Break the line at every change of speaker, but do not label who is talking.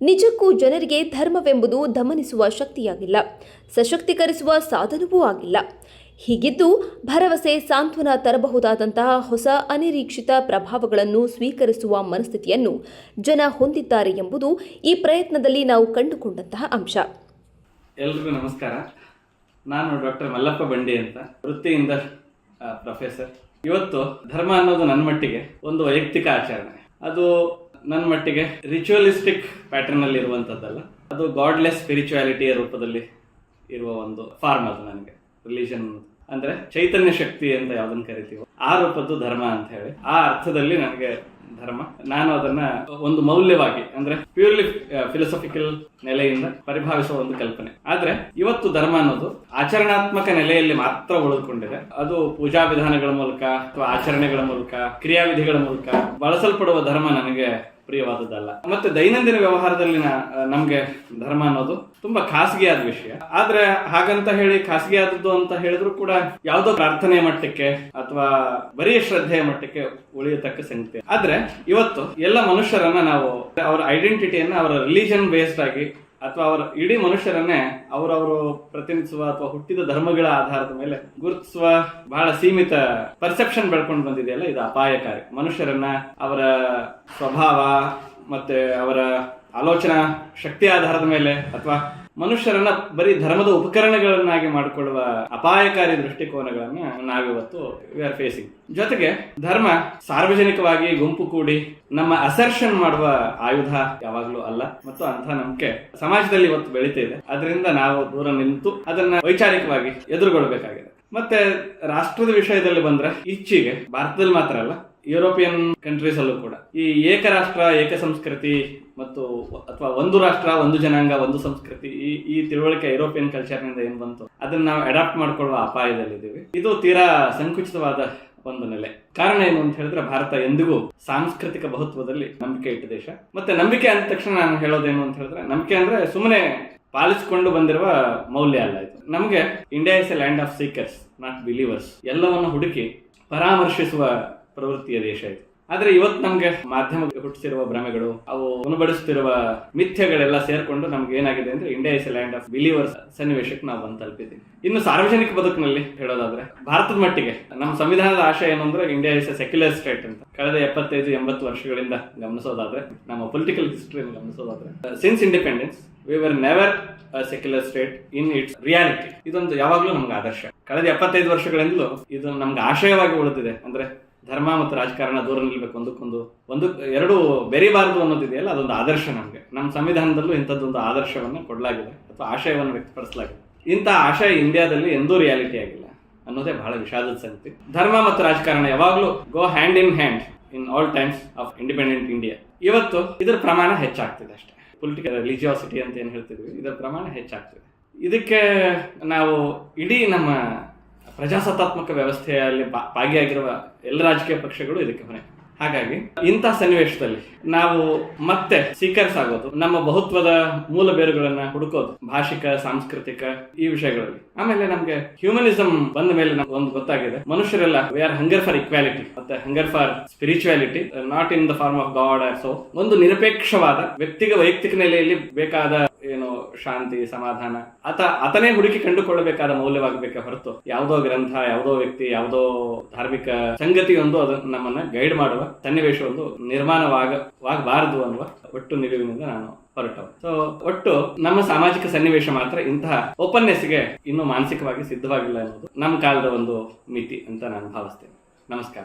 ನಿಜಕ್ಕೂ ಜನರಿಗೆ ಧರ್ಮವೆಂಬುದು ದಮನಿಸುವ ಶಕ್ತಿಯಾಗಿಲ್ಲ, ಸಶಕ್ತೀಕರಿಸುವ ಸಾಧನವೂ ಆಗಿಲ್ಲ. ಹೀಗಿದ್ದು ಭರವಸೆ ಸಾಂತ್ವನ ತರಬಹುದಾದಂತಹ ಹೊಸ ಅನಿರೀಕ್ಷಿತ ಪ್ರಭಾವಗಳನ್ನು ಸ್ವೀಕರಿಸುವ ಮನಸ್ಥಿತಿಯನ್ನು ಜನ ಹೊಂದಿದ್ದಾರೆ ಎಂಬುದು ಈ ಪ್ರಯತ್ನದಲ್ಲಿ ನಾವು ಕಂಡುಕೊಂಡಂತಹ ಅಂಶ.
ಎಲ್ರಿಗೂ ನಮಸ್ಕಾರ. ನಾನು ಡಾಕ್ಟರ್ ಮಲ್ಲಪ್ಪ ಬಂಡಿ ಅಂತ, ವೃತ್ತಿಯಿಂದ ಪ್ರೊಫೆಸರ್. ಇವತ್ತು ಧರ್ಮ ಅನ್ನೋದು ನನ್ನ ಮಟ್ಟಿಗೆ ಒಂದು ವೈಯಕ್ತಿಕ ಆಚರಣೆ. ಅದು ನನ್ನ ಮಟ್ಟಿಗೆ ರಿಚುವಲಿಸ್ಟಿಕ್ ಪ್ಯಾಟರ್ನ್ ಅಲ್ಲಿ ಇರುವಂತದ್ದಲ್ಲ, ಅದು ಗಾಡ್ಲೆಸ್ ಸ್ಪಿರಿಚುಯಾಲಿಟಿಯ ರೂಪದಲ್ಲಿ ಇರುವ ಒಂದು ಫಾರ್ಮ್ ಅದು ನನಗೆ ರಿಲಿಜನ್ ಅಂದ್ರೆ ಚೈತನ್ಯ ಶಕ್ತಿ ಅಂತ ಯಾವ್ದನ್ನ ಕರಿತೀವೋ, ಆ ರೂಪದ್ದು ಧರ್ಮ ಅಂತ ಹೇಳಿ. ಆ ಅರ್ಥದಲ್ಲಿ ನನಗೆ ಧರ್ಮ. ನಾನು ಅದನ್ನ ಒಂದು ಮೌಲ್ಯವಾಗಿ, ಅಂದ್ರೆ ಪ್ಯೂರ್ಲಿ ಫಿಲಸಾಫಿಕಲ್ ನೆಲೆಯಿಂದ ಪರಿಭಾವಿಸುವ ಒಂದು ಕಲ್ಪನೆ. ಆದ್ರೆ ಇವತ್ತು ಧರ್ಮ ಅನ್ನೋದು ಆಚರಣಾತ್ಮಕ ನೆಲೆಯಲ್ಲಿ ಮಾತ್ರ ಉಳಿದುಕೊಂಡಿದೆ. ಅದು ಪೂಜಾ ವಿಧಾನಗಳ ಮೂಲಕ, ಅಥವಾ ಆಚರಣೆಗಳ ಮೂಲಕ, ಕ್ರಿಯಾವಿಧಿಗಳ ಮೂಲಕ ಬಳಸಲ್ಪಡುವ ಧರ್ಮ ನನಗೆ ಪ್ರಿಯವಾದದ್ದಲ್ಲ. ಮತ್ತೆ ದೈನಂದಿನ ವ್ಯವಹಾರದಲ್ಲಿನ ನಮ್ಗೆ ಧರ್ಮ ಅನ್ನೋದು ತುಂಬಾ ಖಾಸಗಿಯಾದ ವಿಷಯ. ಆದ್ರೆ ಹಾಗಂತ ಹೇಳಿ ಖಾಸಗಿಯಾದದ್ದು ಅಂತ ಹೇಳಿದ್ರು ಕೂಡ ಯಾವುದೋ ಪ್ರಾರ್ಥನೆ ಮಟ್ಟಕ್ಕೆ ಅಥವಾ ಬರೀ ಶ್ರದ್ಧೆಯ ಮಟ್ಟಕ್ಕೆ ಉಳಿಯತಕ್ಕ ಸಂಗತಿ. ಆದ್ರೆ ಇವತ್ತು ಎಲ್ಲ ಮನುಷ್ಯರನ್ನ ನಾವು, ಅವರ ಐಡೆಂಟಿಟಿಯನ್ನ ಅವರ ರಿಲಿಜನ್ ಬೇಸ್ಡ್ ಆಗಿ ಅಥವಾ ಅವರ ಇಡೀ ಮನುಷ್ಯರನ್ನೇ ಅವರವರು ಪ್ರತಿನಿಧಿಸುವ ಅಥವಾ ಹುಟ್ಟಿದ ಧರ್ಮಗಳ ಆಧಾರದ ಮೇಲೆ ಗುರುತಿಸುವ ಬಹಳ ಸೀಮಿತ ಪರ್ಸೆಪ್ಷನ್ ಬೆಳ್ಕೊಂಡು ಬಂದಿದೆಯಲ್ಲ, ಇದು ಅಪಾಯಕಾರಿ. ಮನುಷ್ಯರನ್ನ ಅವರ ಸ್ವಭಾವ ಮತ್ತೆ ಅವರ ಆಲೋಚನಾ ಶಕ್ತಿ ಆಧಾರದ ಮೇಲೆ ಅಥವಾ ಮನುಷ್ಯರನ್ನ ಬರೀ ಧರ್ಮದ ಉಪಕರಣಗಳನ್ನಾಗಿ ಮಾಡಿಕೊಳ್ಳುವ ಅಪಾಯಕಾರಿ ದೃಷ್ಟಿಕೋನಗಳನ್ನ ನಾವಿವತ್ತು ವಿ ಆರ್ ಫೇಸಿಂಗ್ ಜೊತೆಗೆ ಧರ್ಮ ಸಾರ್ವಜನಿಕವಾಗಿ ಗುಂಪು ಕೂಡಿ ನಮ್ಮ ಅಸರ್ಷನ್ ಮಾಡುವ ಆಯುಧ ಯಾವಾಗ್ಲೂ ಅಲ್ಲ ಮತ್ತು ಅಂತ ನಂಬಿಕೆ ಸಮಾಜದಲ್ಲಿ ಇವತ್ತು ಬೆಳೀತಾ ಇದೆ. ಅದರಿಂದ ನಾವು ದೂರ ನಿಂತು ಅದನ್ನ ವೈಚಾರಿಕವಾಗಿ ಎದುರುಗೊಳ್ಬೇಕಾಗಿದೆ. ಮತ್ತೆ ರಾಷ್ಟ್ರದ ವಿಷಯದಲ್ಲಿ ಬಂದ್ರೆ ಇಚ್ಚಿಗೆ ಭಾರತದಲ್ಲಿ ಮಾತ್ರ ಅಲ್ಲ ಯುರೋಪಿಯನ್ ಕಂಟ್ರೀಸ್ ಅಲ್ಲೂ ಕೂಡ. ಈ ಏಕರಾಷ್ಟ್ರ ಏಕ ಸಂಸ್ಕೃತಿ ಮತ್ತು ಅಥವಾ ಒಂದು ರಾಷ್ಟ್ರ, ಒಂದು ಜನಾಂಗ, ಒಂದು ಸಂಸ್ಕೃತಿ ಈ ಈ ತಿಳುವಳಿಕೆ ಯುರೋಪಿಯನ್ ಕಲ್ಚರ್ನಿಂದ ಏನ್ ಬಂತು? ಅದನ್ನ ನಾವು ಅಡಾಪ್ಟ್ ಮಾಡ್ಕೊಳ್ಳುವ ಅಪಾಯದಲ್ಲಿದ್ದೀವಿ. ಇದು ತೀರಾ ಸಂಕುಚಿತವಾದ ಒಂದು ನೆಲೆ. ಕಾರಣ ಏನು ಅಂತ ಹೇಳಿದ್ರೆ ಭಾರತ ಎಂದಿಗೂ ಸಾಂಸ್ಕೃತಿಕ ಬಹುತ್ವದಲ್ಲಿ ನಂಬಿಕೆ ಇಟ್ಟ ದೇಶ. ಮತ್ತೆ ನಂಬಿಕೆ ಅಂದ ತಕ್ಷಣ ನಾನು ಹೇಳೋದೇನು ಅಂತ ಹೇಳಿದ್ರೆ, ನಂಬಿಕೆ ಅಂದ್ರೆ ಸುಮ್ಮನೆ ಪಾಲಿಸಿಕೊಂಡು ಬಂದಿರುವ ಮೌಲ್ಯ ಅಲ್ಲ ಇದು. ನಮಗೆ India is a land of seekers not believers ಎಲ್ಲವನ್ನು ಹುಡುಕಿ ಪರಾಮರ್ಶಿಸುವ ಪ್ರವೃತ್ತಿಯ ದೇಶ ಇದು. ಆದ್ರೆ ಇವತ್ತು ನಮ್ಗೆ ಮಾಧ್ಯಮ ಹುಟ್ಟಿಸಿರುವ ಭ್ರಮೆಗಳು, ಅವು ಉಣಬಡಿಸುತ್ತಿರುವ ಮಿಥ್ಯಗಳೆಲ್ಲ ಸೇರ್ಕೊಂಡು ನಮ್ಗೆ ಏನಾಗಿದೆ ಅಂದ್ರೆ India is a land of believers ಸನ್ನಿವೇಶಕ್ಕೆ ನಾವು ಬಂದು ತಲುಪಿದ್ದೀವಿ. ಇನ್ನು ಸಾರ್ವಜನಿಕ ಬದುಕಿನಲ್ಲಿ ಹೇಳೋದಾದ್ರೆ, ಭಾರತದ ಮಟ್ಟಿಗೆ ನಮ್ಮ ಸಂವಿಧಾನದ ಆಶಯ ಏನು ಅಂದ್ರೆ India is a secular state ಅಂತ. ಕಳೆದ ಎಪ್ಪತ್ತೈದು, ಎಂಬತ್ತು ವರ್ಷಗಳಿಂದ ಗಮನಿಸೋದಾದ್ರೆ, ನಮ್ಮ ಪೊಲಿಟಿಕಲ್ ಹಿಸ್ಟ್ರಿಯನ್ನು ಗಮನಿಸೋದಾದ್ರೆ since independence we were never secular state in its reality ಇದೊಂದು ಯಾವಾಗ್ಲೂ ನಮ್ಗೆ ಆದರ್ಶ. ಕಳೆದ ಎಪ್ಪತ್ತೈದು ವರ್ಷಗಳಿಂದಲೂ ಇದು ನಮ್ಗೆ ಆಶಯವಾಗಿ ಉಳಿದಿದೆ. ಅಂದ್ರೆ ಧರ್ಮ ಮತ್ತು ರಾಜಕಾರಣ ದೂರ ನಿಲ್ಬೇಕು ಒಂದಕ್ಕೊಂದು, ಒಂದು, ಎರಡು ಬೆರಿಬಾರದು ಅನ್ನೋದಿದೆಯಲ್ಲ, ಅದೊಂದು ಆದರ್ಶ ನಮಗೆ. ನಮ್ಮ ಸಂವಿಧಾನದಲ್ಲೂ ಇಂಥದ್ದೊಂದು ಆದರ್ಶವನ್ನು ಕೊಡಲಾಗಿದೆ, ಅಥವಾ ಆಶಯವನ್ನು ವ್ಯಕ್ತಪಡಿಸಲಾಗಿದೆ. ಇಂಥ ಆಶಯ ಇಂಡಿಯಾದಲ್ಲಿ ಎಂದೂ ರಿಯಾಲಿಟಿ ಆಗಿಲ್ಲ ಅನ್ನೋದೇ ಬಹಳ ವಿಷಾದದ ಸಂಗತಿ. ಧರ್ಮ ಮತ್ತು ರಾಜಕಾರಣ ಯಾವಾಗಲೂ go hand in hand in all times of independent India ಇವತ್ತು ಇದರ ಪ್ರಮಾಣ ಹೆಚ್ಚಾಗ್ತಿದೆ ಅಷ್ಟೇ. ಪೊಲಿಟಿಕಲ್ ರಿಲಿಜಿಯಾಸಿಟಿ ಅಂತ ಏನು ಹೇಳ್ತಿದ್ವಿ, ಇದರ ಪ್ರಮಾಣ ಹೆಚ್ಚಾಗ್ತಿದೆ. ಇದಕ್ಕೆ ನಾವು ಇಡೀ ನಮ್ಮ ಪ್ರಜಾಸತ್ತಾತ್ಮಕ ವ್ಯವಸ್ಥೆಯಲ್ಲಿ ಭಾಗಿಯಾಗಿರುವ ಎಲ್ಲ ರಾಜಕೀಯ ಪಕ್ಷಗಳು ಇದಕ್ಕೆ ಹೊಣೆ. ಹಾಗಾಗಿ ಇಂಥ ಸನ್ನಿವೇಶದಲ್ಲಿ ನಾವು ಮತ್ತೆ ಸ್ವೀಕರಿಸಾಗೋದು, ನಮ್ಮ ಬಹುತ್ವದ ಮೂಲ ಬೇರುಗಳನ್ನ ಹುಡುಕೋದು, ಭಾಷಿಕ, ಸಾಂಸ್ಕೃತಿಕ ಈ ವಿಷಯಗಳಲ್ಲಿ. ಆಮೇಲೆ ನಮ್ಗೆ ಹ್ಯೂಮನಿಸಂ ಬಂದ ಮೇಲೆ ನಮ್ಗೆ ಒಂದು ಗೊತ್ತಾಗಿದೆ. ಮನುಷ್ಯರೆಲ್ಲ we are hunger for equality ಮತ್ತೆ hunger for spirituality not in the form of God so ಒಂದು ನಿರಪೇಕ್ಷವಾದ ವ್ಯಕ್ತಿಗ ವೈಯಕ್ತಿಕ ನೆಲೆಯಲ್ಲಿ ಬೇಕಾದ ಶಾಂತಿ, ಸಮಾಧಾನ, ಆತ ಆತನೇ ಹುಡುಕಿ ಕಂಡುಕೊಳ್ಳಬೇಕಾದ ಮೌಲ್ಯವಾಗಬೇಕೆ ಹೊರತು ಯಾವುದೋ ಗ್ರಂಥ, ಯಾವುದೋ ವ್ಯಕ್ತಿ, ಯಾವುದೋ ಧಾರ್ಮಿಕ ಸಂಗತಿಯೊಂದು ಅದನ್ನು ನಮ್ಮನ್ನ ಗೈಡ್ ಮಾಡುವ ಸನ್ನಿವೇಶವೊಂದು ನಿರ್ಮಾಣವಾಗಬಾರದು ಅನ್ನುವ ಒಟ್ಟು ನಿಲುವಿನಿಂದ ನಾನು
ಹೊರಟವು ಸೊ ಒಟ್ಟು ನಮ್ಮ ಸಾಮಾಜಿಕ ಸನ್ನಿವೇಶ ಮಾತ್ರ ಇಂತಹ ಓಪನ್ನೆಸ್ಗೆ ಇನ್ನೂ ಮಾನಸಿಕವಾಗಿ ಸಿದ್ಧವಾಗಿಲ್ಲ ಅನ್ನೋದು ನಮ್ಮ ಕಾಲದ ಒಂದು ಮಿತಿ ಅಂತ ನಾನು ಭಾವಿಸ್ತೇನೆ. ನಮಸ್ಕಾರ.